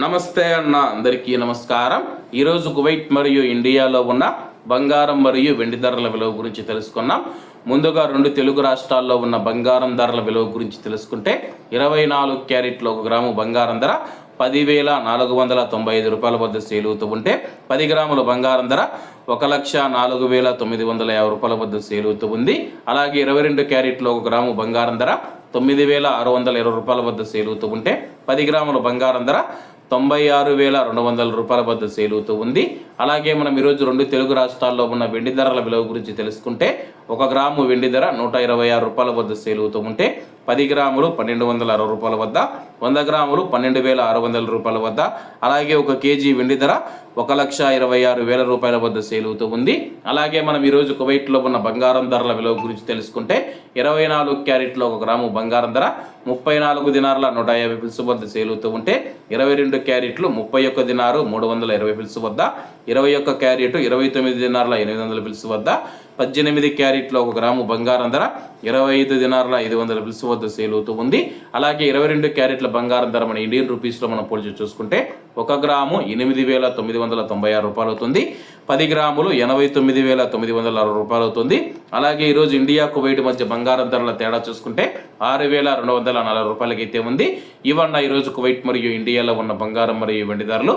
నమస్తే అన్న అందరికీ నమస్కారం. ఈరోజు కువైట్ మరియు ఇండియాలో ఉన్న బంగారం మరియు వెండి ధరల విలువ గురించి తెలుసుకున్నాం ముందుగా రెండు తెలుగు రాష్ట్రాల్లో ఉన్న బంగారం ధరల విలువ గురించి తెలుసుకుంటే ఇరవై నాలుగు క్యారెట్లు ఒక గ్రాము బంగారం ధర పదివేల నాలుగు వందల తొంభై ఐదు రూపాయల వద్ద సేల్ అవుతూ ఉంటే పది గ్రాముల బంగారం ధర ఒక లక్ష నాలుగు వేల తొమ్మిది వందల యాభై రూపాయల వద్ద సేల్ అవుతూ ఉంది. అలాగే ఇరవై రెండు క్యారెట్లు ఒక గ్రాము బంగారం ధర తొమ్మిది వేల ఆరు వందల ఇరవై రూపాయల వద్ద సేల్ అవుతూ ఉంటే పది గ్రాముల బంగారం ధర తొంభై ఆరు వేల రెండు వందల రూపాయల వద్ద సేలుతూ ఉంది. అలాగే మనం ఈరోజు రెండు తెలుగు రాష్ట్రాల్లో ఉన్న వెండి ధరల విలువ గురించి తెలుసుకుంటే ఒక గ్రాము వెండి ధర నూట ఇరవై ఆరు రూపాయల వద్ద సేలుతూ ఉంటే పది గ్రాములు పన్నెండు వందల అరవై రూపాయల వద్ద వంద గ్రాములు పన్నెండు వేల ఆరు వందల రూపాయల వద్ద అలాగే ఒక కేజీ వెండి ధర ఒక లక్ష ఇరవై ఆరు వేల రూపాయల వద్ద సేల్ అవుతూ ఉంది. అలాగే మనం ఈరోజు కువైట్లో ఉన్న బంగారం ధరల విలువ గురించి తెలుసుకుంటే ఇరవై నాలుగు క్యారెట్లో ఒక గ్రాము బంగారం ధర ముప్పై నాలుగు దినార్ల నూట యాభై పిలుసు వద్ద సేల్ అవుతూ ఉంటే ఇరవై రెండు క్యారెట్లు ముప్పై ఒక్క దినారు మూడు వందల ఇరవై పిలుసు వద్ద ఇరవై ఒక్క క్యారెట్ ఇరవై తొమ్మిది దినార్ల ఎనిమిది వందల పిలుసు వద్ద పద్దెనిమిది క్యారెట్లో ఒక గ్రాము బంగారం ధర ఇరవై ఐదు దినార్ల ఐదు వందల పిలుసు వద్ద సేల్ అవుతూ ఉంది. అలాగే ఇరవై రెండు క్యారెట్ల బంగారం ధర మన ఇండియన్ రూపీస్లో మనం పోల్చి చూసుకుంటే ఒక గ్రాము ఎనిమిది వేల తొమ్మిది వందల తొంభై ఆరు రూపాయలు అవుతుంది. పది గ్రాములు ఎనభై తొమ్మిది వేల తొమ్మిది వందల అరవై రూపాయలు అవుతుంది. అలాగే ఈరోజు ఇండియా కువైట్ మధ్య బంగారం ధరల తేడా చూసుకుంటే ఆరు వేల రెండు వందల నలభై రూపాయలకి అయితే ఉంది. ఇవన్న ఈరోజు కువైట్ మరియు ఇండియాలో ఉన్న బంగారం మరియు వెండి ధరలు